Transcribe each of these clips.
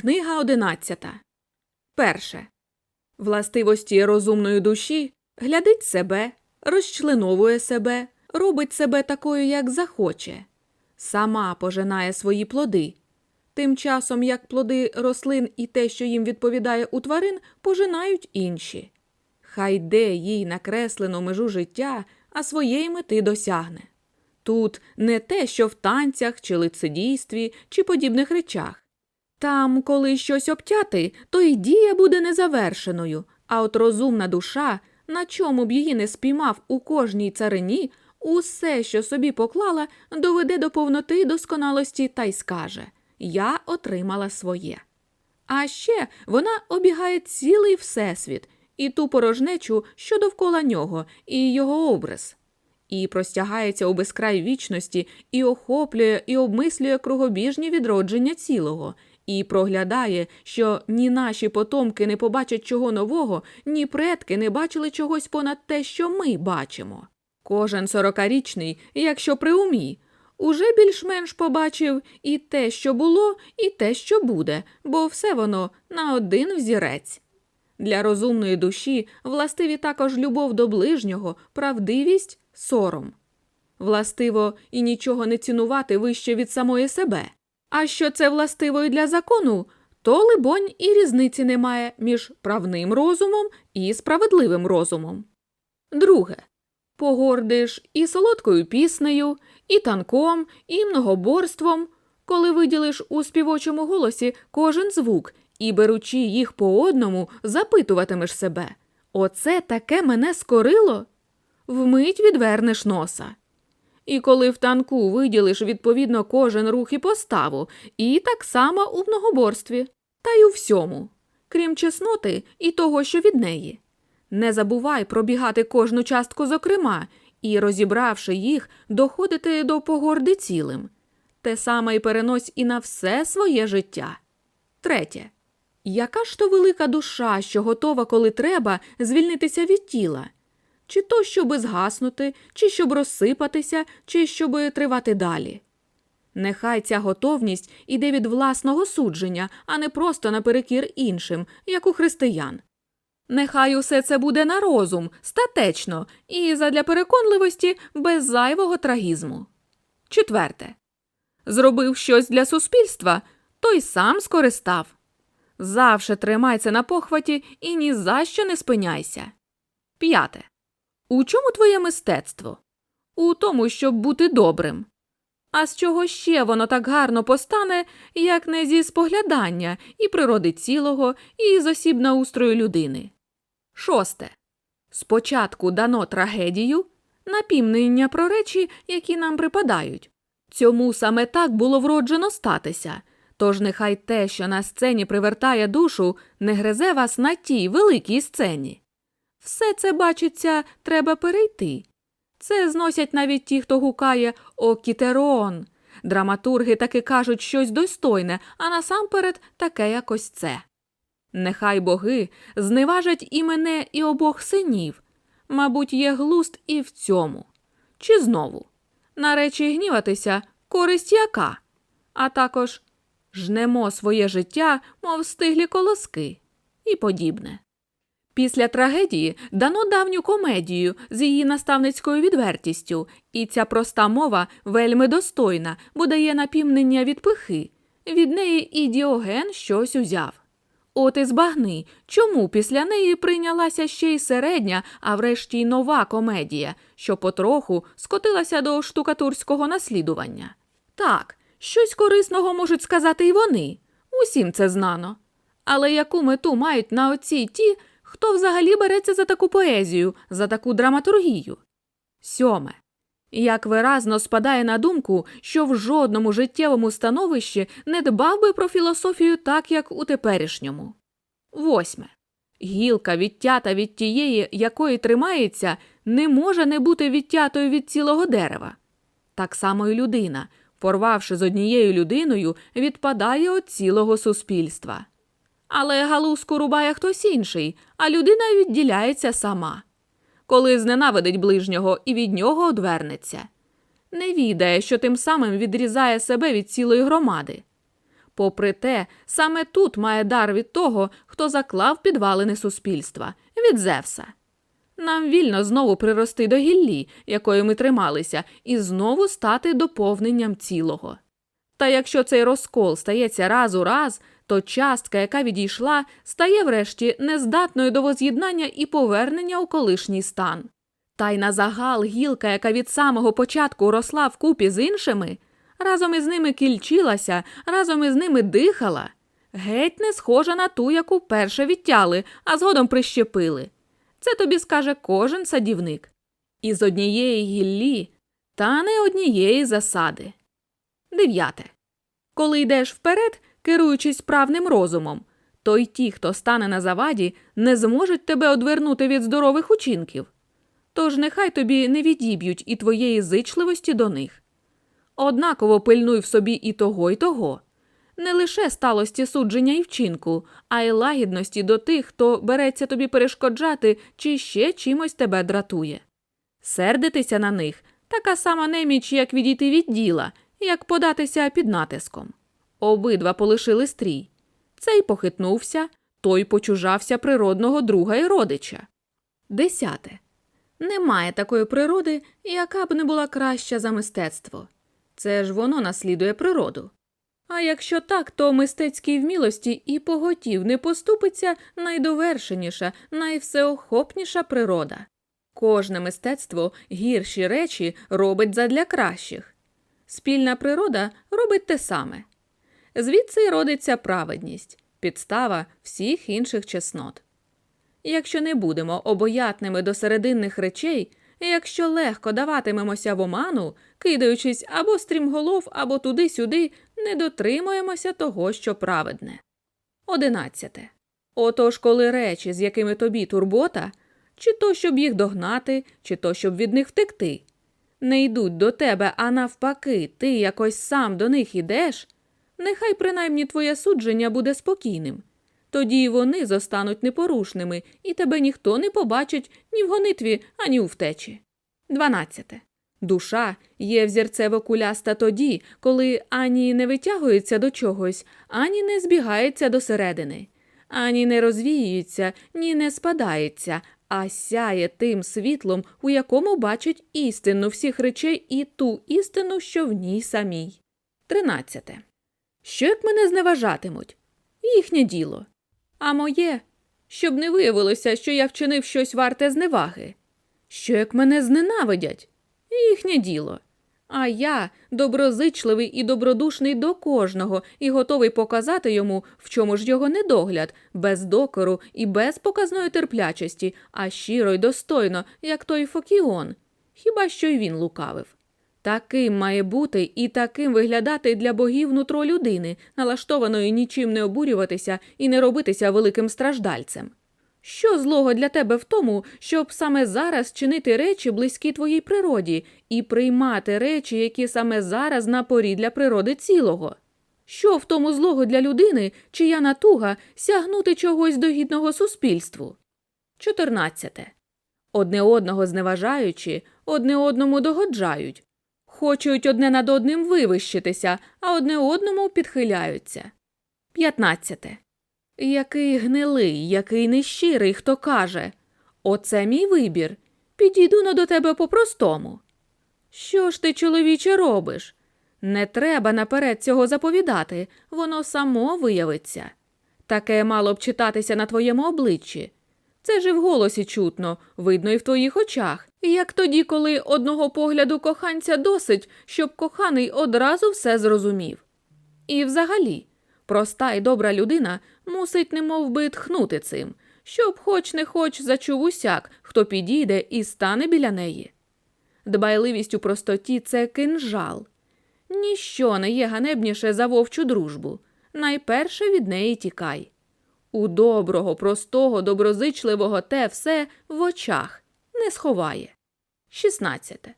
Книга одинадцята. Перше. Властивості розумної душі глядить себе, розчленовує себе, робить себе такою, як захоче, сама пожинає свої плоди. Тим часом, як плоди рослин і те, що їм відповідає у тварин, пожинають інші. Хай йде їй накреслену межу життя, а своєї мети досягне. Тут не те, що в танцях чи лицедійстві, чи подібних речах. Там, коли щось обтяти, то й дія буде незавершеною, а от розумна душа, на чому б її не спіймав у кожній царині, усе, що собі поклала, доведе до повноти досконалості та й скаже Я отримала своє. А ще вона обігає цілий всесвіт і ту порожнечу, що довкола нього, і його образ, і простягається у безкрай вічності, і охоплює, і обмислює кругобіжні відродження цілого, і проглядає, що ні наші потомки не побачать чого нового, ні предки не бачили чогось понад те, що ми бачимо. Кожен сорокарічний, якщо при умі, уже більш-менш побачив і те, що було, і те, що буде, бо все воно на один взірець. Для розумної душі властиві також любов до ближнього, правдивість, сором. Властиво і нічого не цінувати вище від самої себе. А що це властиво і для закону, то, либонь, і різниці немає між правним розумом і справедливим розумом. Друге. Погордиш і солодкою піснею, і танком, і многоборством, коли виділиш у співочому голосі кожен звук і, беручи їх по одному, запитуватимеш себе Оце таке мене скорило? Вмить відвернеш носа. І коли в танку виділиш відповідно кожен рух і поставу, і так само у многоборстві, та й у всьому, крім чесноти і того, що від неї. Не забувай пробігати кожну частку зокрема, і, розібравши їх, доходити до погорди цілим. Те саме й перенось і на все своє життя. Третє. Яка ж то велика душа, що готова, коли треба, звільнитися від тіла? Чи то, щоби згаснути, чи щоб розсипатися, чи щоби тривати далі? Нехай ця готовність іде від власного судження, а не просто наперекір іншим, як у християн. Нехай усе це буде на розум, статечно і задля переконливості без зайвого трагізму. Четверте. Зробив щось для суспільства, той сам скористав. Завше тримайся на похваті і ні за що не спиняйся. П'яте. У чому твоє мистецтво? У тому, щоб бути добрим. А з чого ще воно так гарно постане, як не зі споглядання і природи цілого, і з осіб устрою людини. Шосте. Спочатку дано трагедію, напівнення про речі, які нам припадають. Цьому саме так було вроджено статися. Тож нехай те, що на сцені привертає душу, не гризе вас на тій великій сцені. Все це, бачиться, треба перейти. Це зносять навіть ті, хто гукає «О, кітерон!». Драматурги таки кажуть щось достойне, а насамперед таке якось це. Нехай боги зневажать і мене, і обох синів. Мабуть, є глуст і в цьому. Чи знову? На речі гніватися користь яка? А також жнемо своє життя, мов стиглі колоски, і подібне. Після трагедії дано давню комедію з її наставницькою відвертістю, і ця проста мова вельми достойна, бо дає напівнення від пихи. Від неї і Діоген щось узяв. От і збагни, чому після неї прийнялася ще й середня, а врешті й нова комедія, що потроху скотилася до штукатурського наслідування. Так, щось корисного можуть сказати й вони, усім це знано. Але яку мету мають на оці ті, хто взагалі береться за таку поезію, за таку драматургію? Сьоме. Як виразно спадає на думку, що в жодному життєвому становищі не дбав би про філософію так, як у теперішньому. Восьме. Гілка, відтята від тієї, якої тримається, не може не бути відтятою від цілого дерева. Так само і людина, порвавши з однією людиною, відпадає від цілого суспільства. Але галузку рубає хтось інший, а людина відділяється сама коли зненавидить ближнього і від нього одвернеться. Не відає, що тим самим відрізає себе від цілої громади. Попри те, саме тут має дар від того, хто заклав підвалини суспільства від Зевса. Нам вільно знову прирости до гіллі, якою ми трималися, і знову стати доповненням цілого. Та якщо цей розкол стається раз у раз, то частка, яка відійшла, стає врешті нездатною до воз'єднання і повернення у колишній стан. Та й на загал гілка, яка від самого початку росла вкупі з іншими, разом із ними кільчилася, разом із ними дихала, геть не схожа на ту, яку перше відтяли, а згодом прищепили. Це тобі скаже кожен садівник. Із однієї гіллі, та не однієї засади. Дев'яте. Коли йдеш вперед, керуючись правним розумом, то й ті, хто стане на заваді, не зможуть тебе одвернути від здорових учинків. Тож нехай тобі не відіб'ють і твоєї зичливості до них. Однаково пильнуй в собі і того, і того. Не лише сталості судження і вчинку, а й лагідності до тих, хто береться тобі перешкоджати чи ще чимось тебе дратує. Сердитися на них така сама неміч, як відійти від діла, як податися під натиском. Обидва полишили стрій. Цей похитнувся, той почужався природного друга і родича. Десяте. Немає такої природи, яка б не була краща за мистецтво. Це ж воно наслідує природу. А якщо так, то мистецькій вмілості і поготів не поступиться найдовершеніша, найвсеохопніша природа. Кожне мистецтво гірші речі робить задля кращих. Спільна природа робить те саме. Звідси й родиться праведність, підстава всіх інших чеснот. Якщо не будемо обоятними до серединних речей, якщо легко даватимемося в оману, кидаючись або стрімголов, або туди-сюди, не дотримуємося того, що праведне. Одинадцяте. Отож, коли речі, з якими тобі турбота, чи то, щоб їх догнати, чи то, щоб від них втекти, не йдуть до тебе, а навпаки, ти якось сам до них ідеш, нехай принаймні твоє судження буде спокійним. Тоді вони зостануть непорушними, і тебе ніхто не побачить ні в гонитві, ані у втечі. 12. Душа є взірцево куляста тоді, коли ані не витягується до чогось, ані не збігається до середини, ані не розвіюється, ні не спадається, а сяє тим світлом, у якому бачить істину всіх речей і ту істину, що в ній самій. 13. Що як мене зневажатимуть? Їхнє діло. А моє, щоб не виявилося, що я вчинив щось варте зневаги. Що як мене зненавидять? Їхнє діло. А я доброзичливий і добродушний до кожного і готовий показати йому, в чому ж його недогляд, без докору і без показної терплячості, а щиро й достойно, як той Фокіон. Хіба що й він лукавив. Таким має бути і таким виглядати для богів нутро людини, налаштованої нічим не обурюватися і не робитися великим страждальцем. Що злого для тебе в тому, щоб саме зараз чинити речі близькі твоїй природі і приймати речі, які саме зараз на порі для природи цілого? Що в тому злого для людини, чия натуга сягнути чогось догідного суспільству? 14. Одне одного зневажаючи, одне одному догоджають. Хочуть одне над одним вивищитися, а одне одному підхиляються. 15. Який гнилий, який нещирий, хто каже Оце мій вибір. Підійду на до тебе по-простому. Що ж ти, чоловіче, робиш? Не треба наперед цього заповідати, воно само виявиться. Таке мало б читатися на твоєму обличчі. Це ж і в голосі чутно, видно і в твоїх очах, як тоді, коли одного погляду коханця досить, щоб коханий одразу все зрозумів. І взагалі, проста і добра людина мусить немов би тхнути цим, щоб хоч не хоч зачув усяк, хто підійде і стане біля неї. Дбайливість у простоті це кинжал. Ніщо не є ганебніше за вовчу дружбу. Найперше від неї тікай. У доброго, простого, доброзичливого те все в очах не сховає. 16.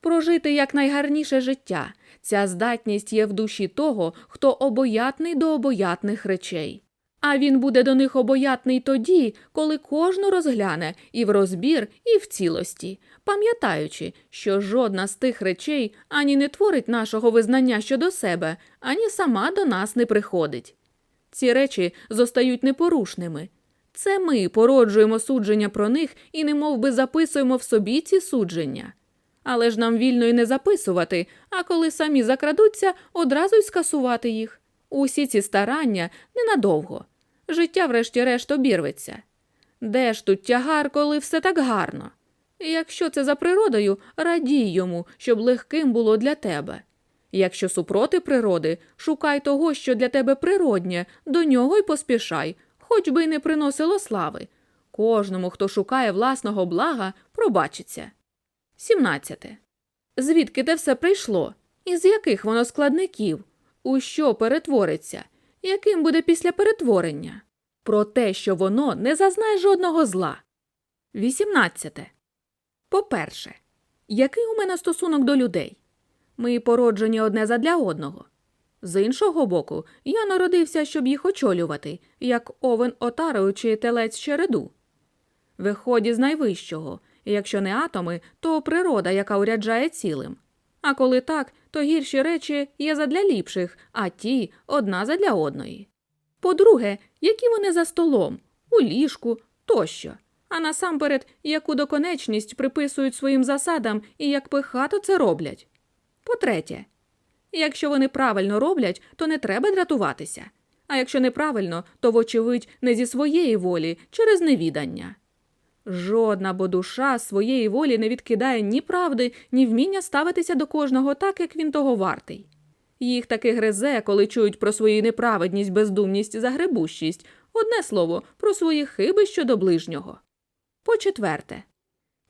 Прожити якнайгарніше життя. Ця здатність є в душі того, хто обоятний до обоятних речей. А він буде до них обоятний тоді, коли кожну розгляне і в розбір, і в цілості, пам'ятаючи, що жодна з тих речей ані не творить нашого визнання щодо себе, ані сама до нас не приходить. Ці речі зостають непорушними. Це ми породжуємо судження про них і немов би записуємо в собі ці судження. Але ж нам вільно й не записувати, а коли самі закрадуться, одразу й скасувати їх. Усі ці старання ненадовго. Життя, врешті-решт, обірветься. Де ж тут тягар, коли все так гарно? Якщо це за природою, радій йому, щоб легким було для тебе. Якщо супроти природи, шукай того, що для тебе природнє, до нього й поспішай, хоч би й не приносило слави. Кожному, хто шукає власного блага, пробачиться. 17. Звідки те все прийшло? Із яких воно складників? У що перетвориться? Яким буде після перетворення? Про те, що воно не зазнає жодного зла. 18. По-перше, який у мене стосунок до людей? Ми породжені одне задля одного. З іншого боку, я народився, щоб їх очолювати, як овен отару чи телець череду. Виході з найвищого, якщо не атоми, то природа, яка уряджає цілим. А коли так, то гірші речі є задля ліпших, а ті одна задля одної. По-друге, які вони за столом, у ліжку тощо. А насамперед, яку доконечність приписують своїм засадам і як пихато це роблять. По-третє, якщо вони правильно роблять, то не треба дратуватися. А якщо неправильно, то, вочевидь, не зі своєї волі, через невідання. Жодна бо душа своєї волі не відкидає ні правди, ні вміння ставитися до кожного так, як він того вартий. Їх таки гризе, коли чують про свою неправедність, бездумність, загребущість, одне слово, про свої хиби щодо ближнього. По четверте,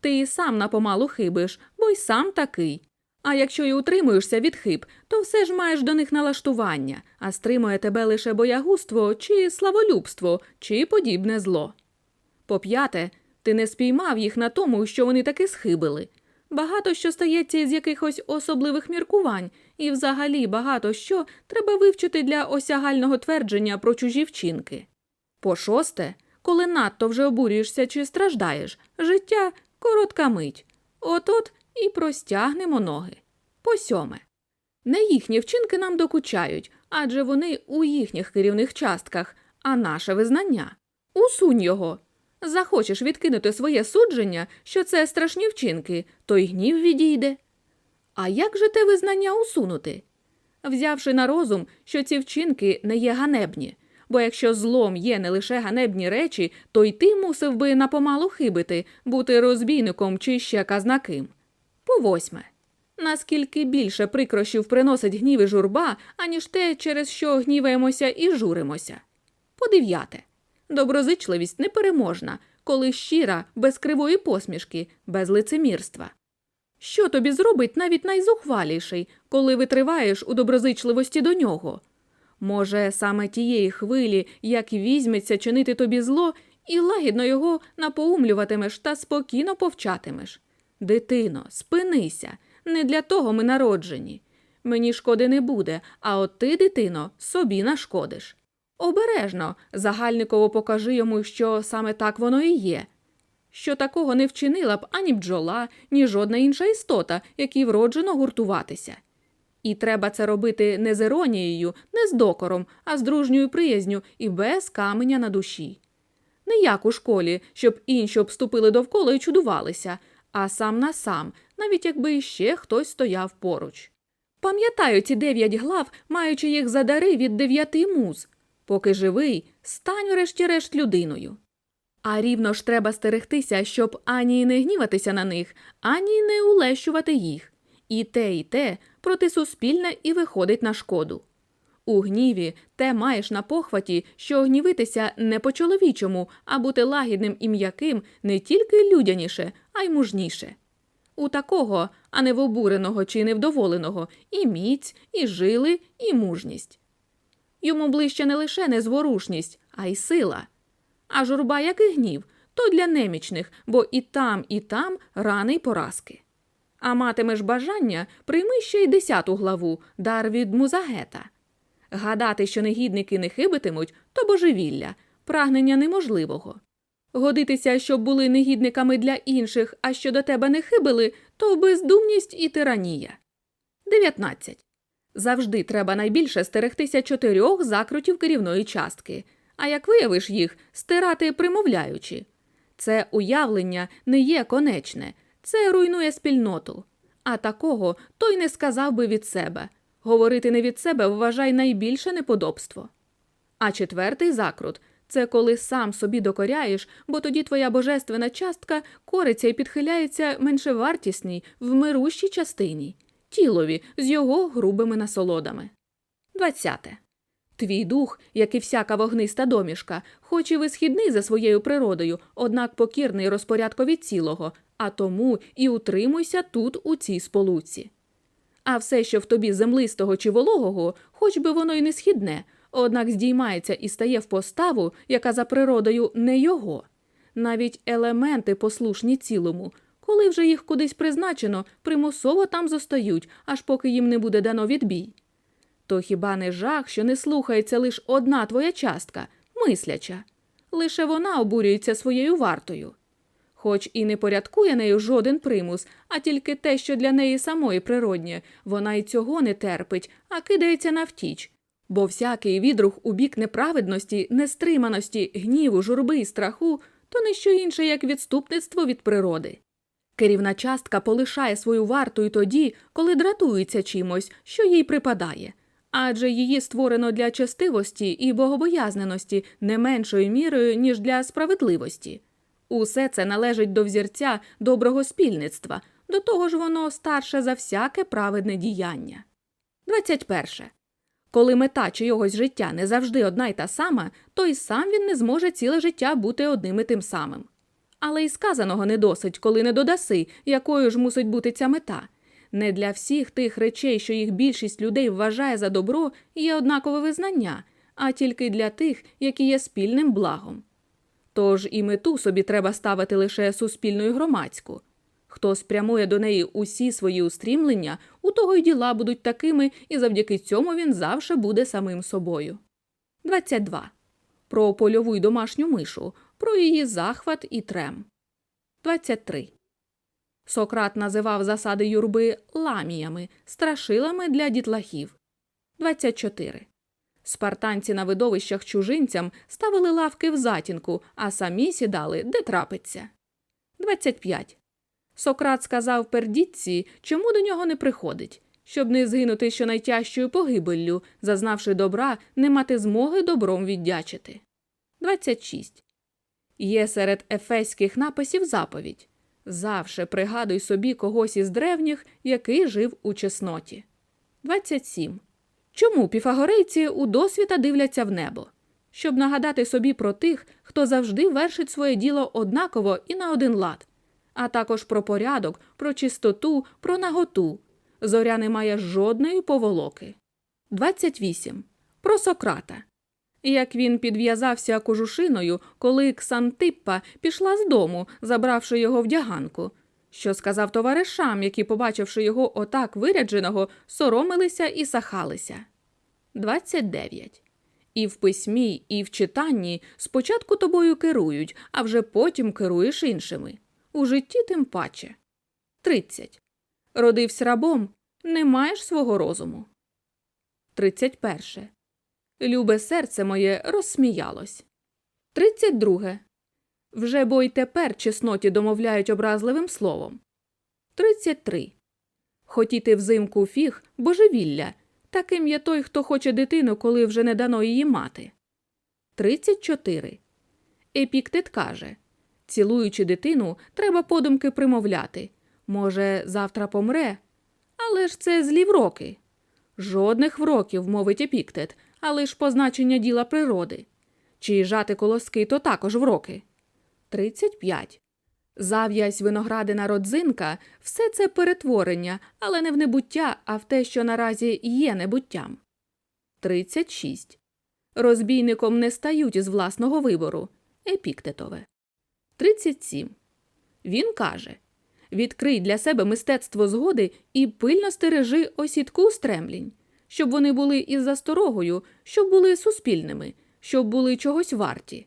ти і сам напомалу хибиш, бо й сам такий. А якщо й утримуєшся від хиб, то все ж маєш до них налаштування, а стримує тебе лише боягузтво чи славолюбство, чи подібне зло. По п'яте, ти не спіймав їх на тому, що вони таки схибили. Багато що стається із якихось особливих міркувань, і взагалі багато що треба вивчити для осягального твердження про чужі вчинки. По шосте, коли надто вже обурюєшся чи страждаєш, життя коротка мить. От-от і простягнемо ноги. По сьоме. Не їхні вчинки нам докучають, адже вони у їхніх керівних частках, а наше визнання. Усунь його. Захочеш відкинути своє судження, що це страшні вчинки, то й гнів відійде. А як же те визнання усунути? Взявши на розум, що ці вчинки не є ганебні, бо якщо злом є не лише ганебні речі, то й ти мусив би напомалу хибити, бути розбійником чи ще казнаким. По восьме. Наскільки більше прикрощів приносить гнів і журба, аніж те, через що гніваємося і журимося. По дев'яте. Доброзичливість непереможна, коли щира, без кривої посмішки, без лицемірства. Що тобі зробить навіть найзухваліший, коли витриваєш у доброзичливості до нього? Може, саме тієї хвилі, як візьметься чинити тобі зло, і лагідно його напоумлюватимеш та спокійно повчатимеш. Дитино, спинися, не для того ми народжені. Мені шкоди не буде, а от ти, дитино, собі нашкодиш. Обережно, загальниково покажи йому, що саме так воно і є. Що такого не вчинила б ані бджола, ні жодна інша істота, якій вроджено гуртуватися. І треба це робити не з іронією, не з докором, а з дружньою приязню і без каменя на душі. Не як у школі, щоб інші обступили довкола і чудувалися, а сам на сам, навіть якби іще хтось стояв поруч. Пам'ятаю ці дев'ять глав, маючи їх за дари від дев'яти муз. Поки живий, стань врешті-решт людиною. А рівно ж треба стерегтися, щоб ані не гніватися на них, ані не улещувати їх. І те, і те протисуспільне і виходить на шкоду. У гніві те маєш на похваті, що гнівитися не по-чоловічому, а бути лагідним і м'яким не тільки людяніше, а й мужніше. У такого, а не в обуреного чи невдоволеного, і міць, і жили, і мужність. Йому ближче не лише незворушність, а й сила. А журба, як і гнів, то для немічних, бо і там, і там рани й поразки. А матимеш бажання, прийми ще й десяту главу, дар від музагета. Гадати, що негідники не хибитимуть, то божевілля, прагнення неможливого. Годитися, щоб були негідниками для інших, а що до тебе не хибили, то бездумність і тиранія. 19. Завжди треба найбільше стерегтися чотирьох закрутів керівної частки, а як виявиш їх, стирати примовляючи. Це уявлення не є конечне, це руйнує спільноту. А такого той не сказав би від себе. Говорити не від себе вважай найбільше неподобство. А четвертий закрут це коли сам собі докоряєш, бо тоді твоя божественна частка кориться і підхиляється меншевартісній, вмирущій частині, тілові з його грубими насолодами. 20. Твій дух, як і всяка вогниста домішка, хоч і висхідний за своєю природою, однак покірний розпорядкові цілого, а тому і утримуйся тут у цій сполуці. А все, що в тобі землистого чи вологого, хоч би воно й не східне, однак здіймається і стає в поставу, яка за природою не його. Навіть елементи послушні цілому, коли вже їх кудись призначено, примусово там зостають, аж поки їм не буде дано відбій. То хіба не жах, що не слухається лише одна твоя частка, мисляча? Лише вона обурюється своєю вартою. Хоч і не порядкує нею жоден примус, а тільки те, що для неї самої природнє, вона й цього не терпить, а кидається навтіч. Бо всякий відрух у бік неправедності, нестриманості, гніву, журби і страху то не що інше, як відступництво від природи. Керівна частка полишає свою варту й тоді, коли дратується чимось, що їй припадає, адже її створено для честивості і богобоязненості не меншою мірою, ніж для справедливості. Усе це належить до взірця доброго спільництва, до того ж воно старше за всяке праведне діяння. 21. Коли мета чийогось життя не завжди одна й та сама, то й сам він не зможе ціле життя бути одним і тим самим. Але й сказаного не досить, коли не додаси, якою ж мусить бути ця мета. Не для всіх тих речей, що їх більшість людей вважає за добро, є однакове визнання, а тільки для тих, які є спільним благом. Тож і мету собі треба ставити лише суспільну і громадську. Хто спрямує до неї усі свої устрімлення, у того й діла будуть такими, і завдяки цьому він завше буде самим собою. 22. Про польову й домашню мишу, про її захват і трем. 23. Сократ називав засади юрби ламіями, страшилами для дітлахів. 24. Спартанці на видовищах чужинцям ставили лавки в затінку, а самі сідали, де трапиться. 25. Сократ сказав пердітці, чому до нього не приходить, щоб не згинути щонайтяжчою погибеллю, зазнавши добра, не мати змоги добром віддячити. 26. Є серед ефеських написів заповідь Завше пригадуй собі когось із древніх, який жив у чесноті. 27. Чому піфагорейці у досвіта дивляться в небо? Щоб нагадати собі про тих, хто завжди вершить своє діло однаково і на один лад, а також про порядок, про чистоту, про наготу. Зоря не має жодної поволоки. 28. Про Сократа. Як він підв'язався кожушиною, коли Ксантиппа пішла з дому, забравши його вдяганку. Що сказав товаришам, які, побачивши його отак вирядженого, соромилися і сахалися. 29. І в письмі, і в читанні спочатку тобою керують, а вже потім керуєш іншими. У житті тим паче. 30. Родився рабом, не маєш свого розуму. 31. Любе серце моє розсміялось. 32. Вже бо й тепер чесноті домовляють образливим словом. 33. Хотіти взимку фіг божевілля. Таким є той, хто хоче дитину, коли вже не дано її мати. 34. Епіктет каже Цілуючи дитину, треба подумки примовляти. Може, завтра помре? Але ж це злі вроки. Жодних вроків, мовить епіктет, а лиш позначення діла природи. Чи жати колоски, то також вроки. 35. Зав'язь виноградина родзинка все це перетворення, але не в небуття, а в те, що наразі є небуттям. 36. Розбійником не стають із власного вибору. Епіктетове. 37. Він каже Відкрий для себе мистецтво згоди і пильно стережи осідку стремлінь. щоб вони були із засторогою, щоб були суспільними, щоб були чогось варті.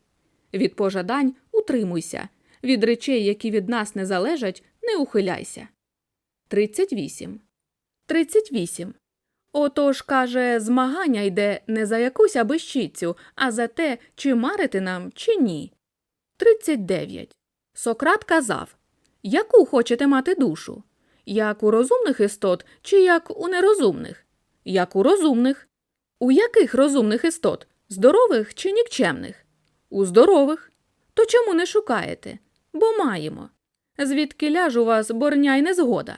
Від пожадань утримуйся, від речей, які від нас не залежать, не ухиляйся. 38. 38. Отож, каже, змагання йде не за якусь абищицю, а за те, чи марити нам, чи ні. 39. Сократ казав Яку хочете мати душу? Як у розумних істот, чи як у нерозумних? Як у розумних. У яких розумних істот? Здорових чи нікчемних? У здорових. То чому не шукаєте? Бо маємо. Звідки ляж у вас борня й незгода?